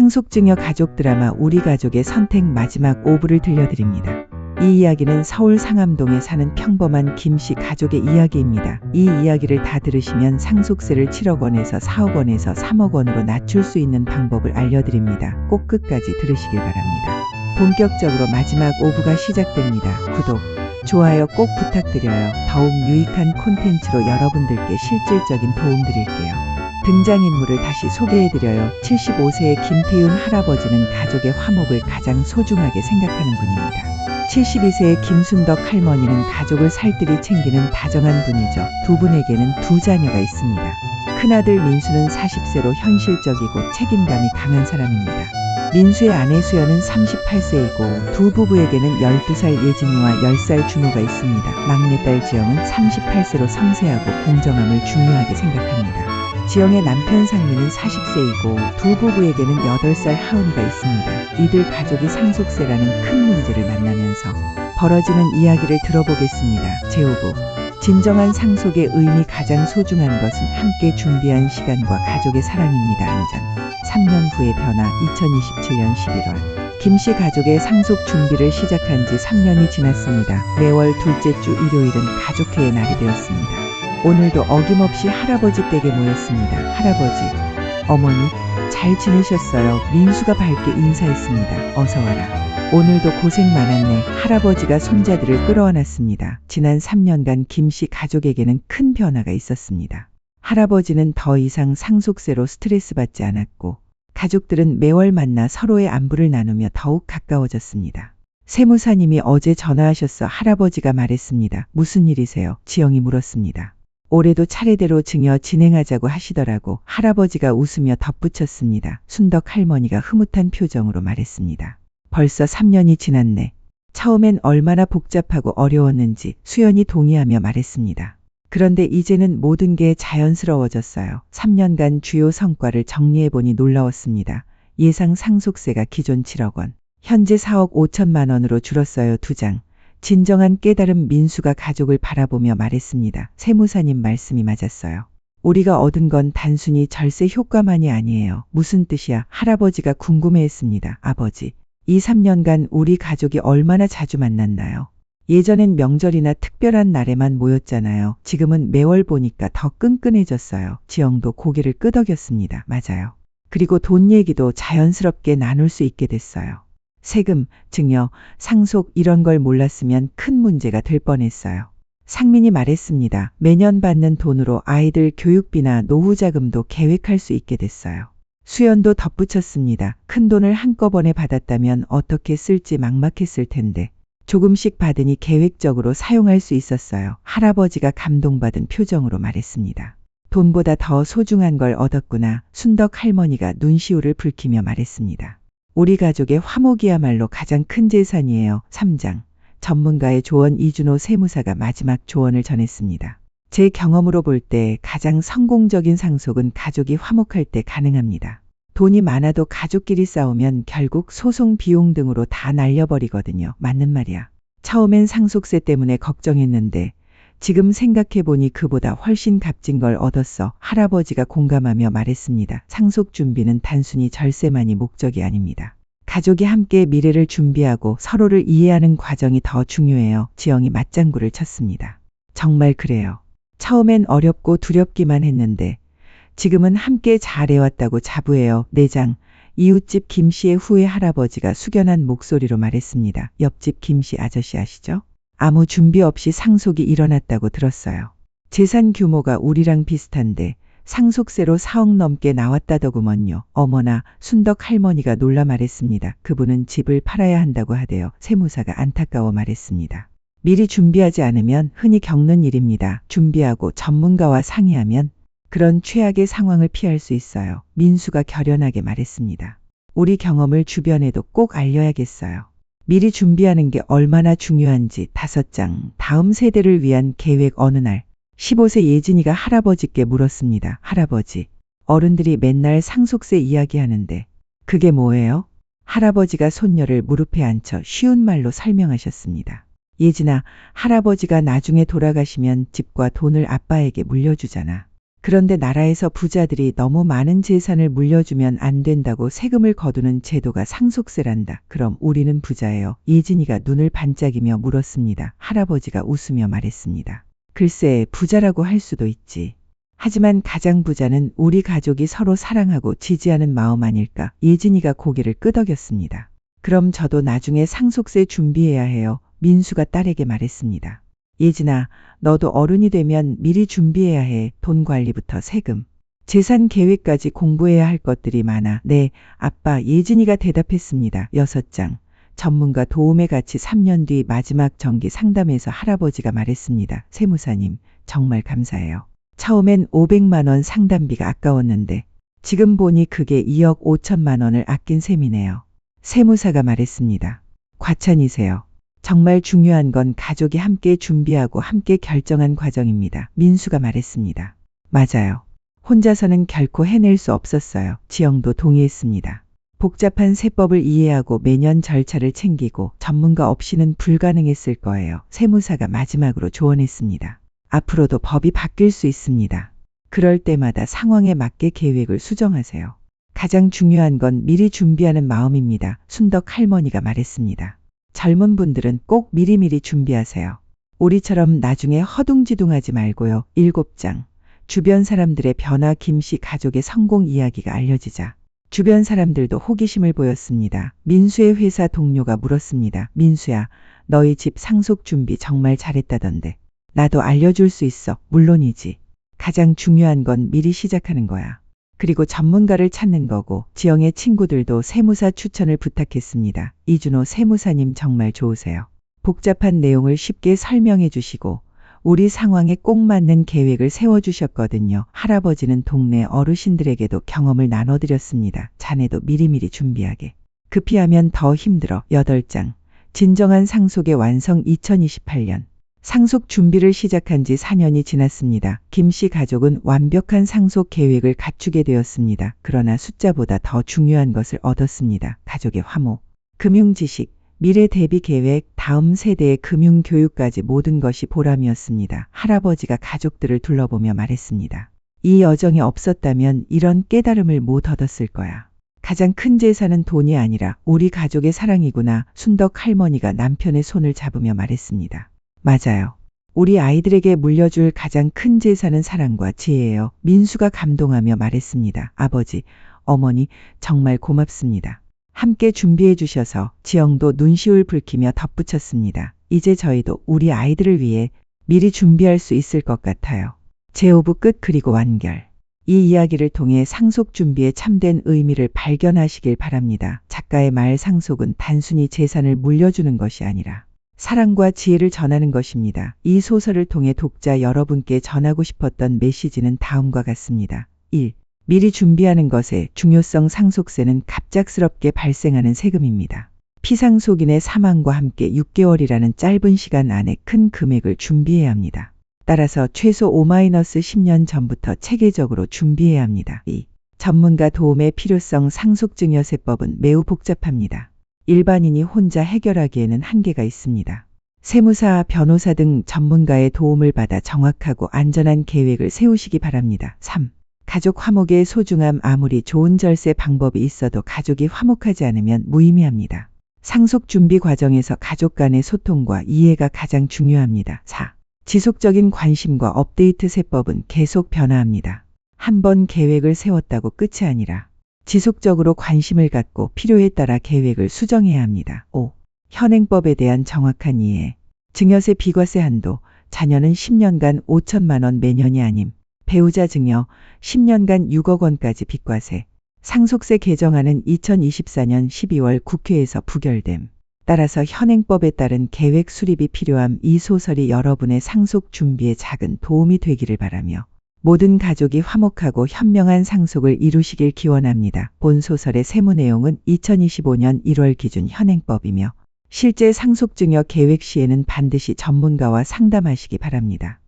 상속증여 가족 드라마 우리 가족의 선택 마지막 5부를 들려드립니다. 이 이야기는 서울 상암동에 사는 평범한 김 씨 가족의 이야기입니다. 이 이야기를 다 들으시면 상속세를 7억 원에서 4억 원에서 3억 원으로 낮출 수 있는 방법을 알려드립니다. 꼭 끝까지 들으시길 바랍니다. 본격적으로 마지막 5부가 시작됩니다. 구독, 좋아요 꼭 부탁드려요. 더욱 유익한 콘텐츠로 여러분들께 실질적인 도움 드릴게요. 등장인물을 다시 소개해드려요. 75세의 김태윤 할아버지는 가족의 화목을 가장 소중하게 생각하는 분입니다. 72세의 김순덕 할머니는 가족을 살뜰히 챙기는 다정한 분이죠. 두 분에게는 두 자녀가 있습니다. 큰아들 민수는 40세로 현실적이고 책임감이 강한 사람입니다. 민수의 아내 수연은 38세이고 두 부부에게는 12살 예진이와 10살 준호가 있습니다. 막내딸 지영은 38세로 섬세하고 공정함을 중요하게 생각합니다. 지영의 남편 상민은 40세이고 두 부부에게는 8살 하은이가 있습니다. 이들 가족이 상속세라는 큰 문제를 만나면서 벌어지는 이야기를 들어보겠습니다. 제5부 진정한 상속의 의미 가장 소중한 것은 함께 준비한 시간과 가족의 사랑입니다. 한전 3년 후의 변화 2027년 11월 김씨 가족의 상속 준비를 시작한 지 3년이 지났습니다. 매월 둘째 주 일요일은 가족회의 날이 되었습니다. 오늘도 어김없이 할아버지 댁에 모였습니다. 할아버지, 어머니, 잘 지내셨어요? 민수가 밝게 인사했습니다. 어서 와라. 오늘도 고생 많았네. 할아버지가 손자들을 끌어안았습니다. 지난 3년간 김씨 가족에게는 큰 변화가 있었습니다. 할아버지는 더 이상 상속세로 스트레스 받지 않았고, 가족들은 매월 만나 서로의 안부를 나누며 더욱 가까워졌습니다. 세무사님이 어제 전화하셨어 할아버지가 말했습니다. 무슨 일이세요? 지영이 물었습니다. 올해도 차례대로 증여 진행하자고 하시더라고 할아버지가 웃으며 덧붙였습니다. 순덕 할머니가 흐뭇한 표정으로 말했습니다. 벌써 3년이 지났네. 처음엔 얼마나 복잡하고 어려웠는지 수연이 동의하며 말했습니다. 그런데 이제는 모든 게 자연스러워졌어요. 3년간 주요 성과를 정리해보니 놀라웠습니다. 예상 상속세가 기존 7억 원, 현재 4억 5천만 원으로 줄었어요. 두 장. 진정한 깨달음 민수가 가족을 바라보며 말했습니다. 세무사님 말씀이 맞았어요. 우리가 얻은 건 단순히 절세 효과만이 아니에요. 무슨 뜻이야? 할아버지가 궁금해했습니다. 아버지, 이 3년간 우리 가족이 얼마나 자주 만났나요? 예전엔 명절이나 특별한 날에만 모였잖아요. 지금은 매월 보니까 더 끈끈해졌어요. 지영도 고개를 끄덕였습니다. 맞아요. 그리고 돈 얘기도 자연스럽게 나눌 수 있게 됐어요. 세금, 증여, 상속 이런 걸 몰랐으면 큰 문제가 될 뻔했어요. 상민이 말했습니다. 매년 받는 돈으로 아이들 교육비나 노후 자금도 계획할 수 있게 됐어요. 수연도 덧붙였습니다. 큰 돈을 한꺼번에 받았다면 어떻게 쓸지 막막했을 텐데 조금씩 받으니 계획적으로 사용할 수 있었어요. 할아버지가 감동받은 표정으로 말했습니다. 돈보다 더 소중한 걸 얻었구나. 순덕 할머니가 눈시울을 붉히며 말했습니다. 우리 가족의 화목이야말로 가장 큰 재산이에요. 3장. 전문가의 조언 이준호 세무사가 마지막 조언을 전했습니다. 제 경험으로 볼 때 가장 성공적인 상속은 가족이 화목할 때 가능합니다. 돈이 많아도 가족끼리 싸우면 결국 소송 비용 등으로 다 날려버리거든요. 맞는 말이야. 처음엔 상속세 때문에 걱정했는데 지금 생각해보니 그보다 훨씬 값진 걸 얻었어. 할아버지가 공감하며 말했습니다. 상속 준비는 단순히 절세만이 목적이 아닙니다. 가족이 함께 미래를 준비하고 서로를 이해하는 과정이 더 중요해요. 지영이 맞장구를 쳤습니다. 정말 그래요. 처음엔 어렵고 두렵기만 했는데 지금은 함께 잘해왔다고 자부해요. 내장. 이웃집 김씨의 후에 할아버지가 숙연한 목소리로 말했습니다. 옆집 김씨 아저씨 아시죠? 아무 준비 없이 상속이 일어났다고 들었어요. 재산 규모가 우리랑 비슷한데 상속세로 4억 넘게 나왔다더구먼요. 어머나 순덕 할머니가 놀라 말했습니다. 그분은 집을 팔아야 한다고 하대요. 세무사가 안타까워 말했습니다. 미리 준비하지 않으면 흔히 겪는 일입니다. 준비하고 전문가와 상의하면 그런 최악의 상황을 피할 수 있어요. 민수가 결연하게 말했습니다. 우리 경험을 주변에도 꼭 알려야겠어요. 미리 준비하는 게 얼마나 중요한지 다섯 장 다음 세대를 위한 계획 어느 날 15세 예진이가 할아버지께 물었습니다. 할아버지, 어른들이 맨날 상속세 이야기하는데 그게 뭐예요? 할아버지가 손녀를 무릎에 앉혀 쉬운 말로 설명하셨습니다. 예진아, 할아버지가 나중에 돌아가시면 집과 돈을 아빠에게 물려주잖아. 그런데 나라에서 부자들이 너무 많은 재산을 물려주면 안 된다고 세금을 거두는 제도가 상속세란다. 그럼 우리는 부자예요. 예진이가 눈을 반짝이며 물었습니다. 할아버지가 웃으며 말했습니다. 글쎄, 부자라고 할 수도 있지. 하지만 가장 부자는 우리 가족이 서로 사랑하고 지지하는 마음 아닐까. 예진이가 고개를 끄덕였습니다. 그럼 저도 나중에 상속세 준비해야 해요. 민수가 딸에게 말했습니다. 예진아, 너도 어른이 되면 미리 준비해야 해. 돈 관리부터 세금. 재산 계획까지 공부해야 할 것들이 많아. 네, 아빠 예진이가 대답했습니다. 여섯 장. 전문가 도움에 같이 3년 뒤 마지막 정기 상담에서 할아버지가 말했습니다. 세무사님, 정말 감사해요. 처음엔 500만 원 상담비가 아까웠는데 지금 보니 그게 2억 5천만 원을 아낀 셈이네요. 세무사가 말했습니다. 과찬이세요. 정말 중요한 건 가족이 함께 준비하고 함께 결정한 과정입니다. 민수가 말했습니다. 맞아요. 혼자서는 결코 해낼 수 없었어요. 지영도 동의했습니다. 복잡한 세법을 이해하고 매년 절차를 챙기고 전문가 없이는 불가능했을 거예요. 세무사가 마지막으로 조언했습니다. 앞으로도 법이 바뀔 수 있습니다. 그럴 때마다 상황에 맞게 계획을 수정하세요. 가장 중요한 건 미리 준비하는 마음입니다. 순덕 할머니가 말했습니다. 젊은 분들은 꼭 미리미리 준비하세요. 우리처럼 나중에 허둥지둥하지 말고요. 일곱 장. 주변 사람들의 변화 김씨 가족의 성공 이야기가 알려지자 주변 사람들도 호기심을 보였습니다. 민수의 회사 동료가 물었습니다. 민수야, 너희 집 상속 준비 정말 잘했다던데. 나도 알려줄 수 있어. 물론이지. 가장 중요한 건 미리 시작하는 거야. 그리고 전문가를 찾는 거고 지영의 친구들도 세무사 추천을 부탁했습니다. 이준호 세무사님 정말 좋으세요. 복잡한 내용을 쉽게 설명해 주시고 우리 상황에 꼭 맞는 계획을 세워주셨거든요. 할아버지는 동네 어르신들에게도 경험을 나눠드렸습니다. 자네도 미리미리 준비하게. 급히 하면 더 힘들어. 8장. 진정한 상속의 완성 2028년. 상속 준비를 시작한 지 4년이 지났습니다. 김 씨 가족은 완벽한 상속 계획을 갖추게 되었습니다. 그러나 숫자보다 더 중요한 것을 얻었습니다. 가족의 화목, 금융 지식, 미래 대비 계획, 다음 세대의 금융 교육까지 모든 것이 보람이었습니다. 할아버지가 가족들을 둘러보며 말했습니다. 이 여정이 없었다면 이런 깨달음을 못 얻었을 거야. 가장 큰 재산은 돈이 아니라 우리 가족의 사랑이구나. 순덕 할머니가 남편의 손을 잡으며 말했습니다. 맞아요. 우리 아이들에게 물려줄 가장 큰 재산은 사랑과 지혜예요. 민수가 감동하며 말했습니다. 아버지, 어머니, 정말 고맙습니다. 함께 준비해 주셔서 지영도 눈시울 붉히며 덧붙였습니다. 이제 저희도 우리 아이들을 위해 미리 준비할 수 있을 것 같아요. 제오부 끝 그리고 완결. 이 이야기를 통해 상속 준비의 참된 의미를 발견하시길 바랍니다. 작가의 말 상속은 단순히 재산을 물려주는 것이 아니라 사랑과 지혜를 전하는 것입니다. 이 소설을 통해 독자 여러분께 전하고 싶었던 메시지는 다음과 같습니다. 1. 미리 준비하는 것의 중요성 상속세는 갑작스럽게 발생하는 세금입니다. 피상속인의 사망과 함께 6개월이라는 짧은 시간 안에 큰 금액을 준비해야 합니다. 따라서 최소 5-10년 전부터 체계적으로 준비해야 합니다. 2. 전문가 도움의 필요성 상속증여세법은 매우 복잡합니다. 일반인이 혼자 해결하기에는 한계가 있습니다. 세무사, 변호사 등 전문가의 도움을 받아 정확하고 안전한 계획을 세우시기 바랍니다. 3. 가족 화목의 소중함 아무리 좋은 절세 방법이 있어도 가족이 화목하지 않으면 무의미합니다. 상속 준비 과정에서 가족 간의 소통과 이해가 가장 중요합니다. 4. 지속적인 관심과 업데이트 세법은 계속 변화합니다. 한 번 계획을 세웠다고 끝이 아니라 지속적으로 관심을 갖고 필요에 따라 계획을 수정해야 합니다. 5. 현행법에 대한 정확한 이해. 증여세 비과세 한도. 자녀는 10년간 5천만 원 매년이 아님. 배우자 증여 10년간 6억 원까지 비과세. 상속세 개정안은 2024년 12월 국회에서 부결됨. 따라서 현행법에 따른 계획 수립이 필요함 이 소설이 여러분의 상속 준비에 작은 도움이 되기를 바라며 모든 가족이 화목하고 현명한 상속을 이루시길 기원합니다. 본 소설의 세무 내용은 2025년 1월 기준 현행법이며 실제 상속증여 계획 시에는 반드시 전문가와 상담하시기 바랍니다.